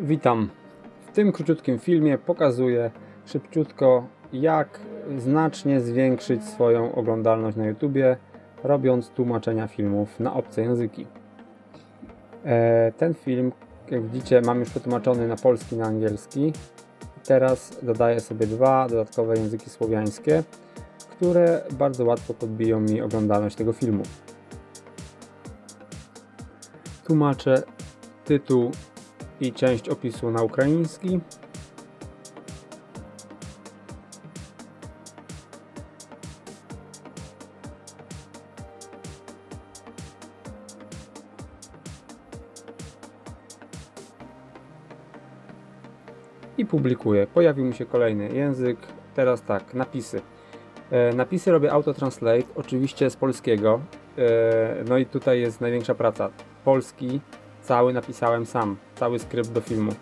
Witam. W tym króciutkim filmie pokazuję szybciutko, jak znacznie zwiększyć swoją oglądalność na YouTubie, robiąc tłumaczenia filmów na obce języki. E, Ten film, jak widzicie, mam już przetłumaczony na polski na angielski. Teraz dodaję sobie dwa dodatkowe języki słowiańskie, które bardzo łatwo podbiją mi oglądalność tego filmu. Tłumaczę tytuł i część opisu na ukraiński. I publikuję. Pojawił mi się kolejny język. Teraz tak, napisy. E, Napisy robię autotranslate, oczywiście z polskiego. E, No i tutaj jest największa praca. Polski cały napisałem sam, cały skrypt do filmu.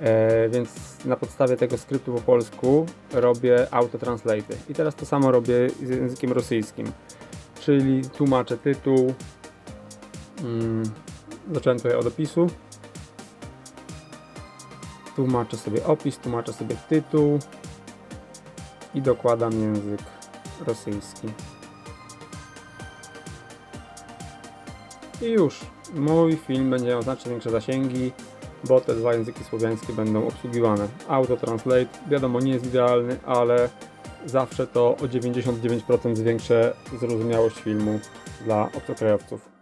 E, więc na podstawie tego skryptu po polsku robię autotranslate. I teraz to samo robię z językiem rosyjskim. Czyli tłumaczę tytuł. Mm, zacząłem tutaj od opisu. Tłumaczę sobie opis, tłumaczę sobie tytuł i dokładam język rosyjski. I już, mój film będzie miał znacznie większe zasięgi, bo te dwa języki słowiańskie będą obsługiwane. Autotranslate, wiadomo, nie jest idealny, ale zawsze to o 99% zwiększę zrozumiałość filmu dla obcokrajowców.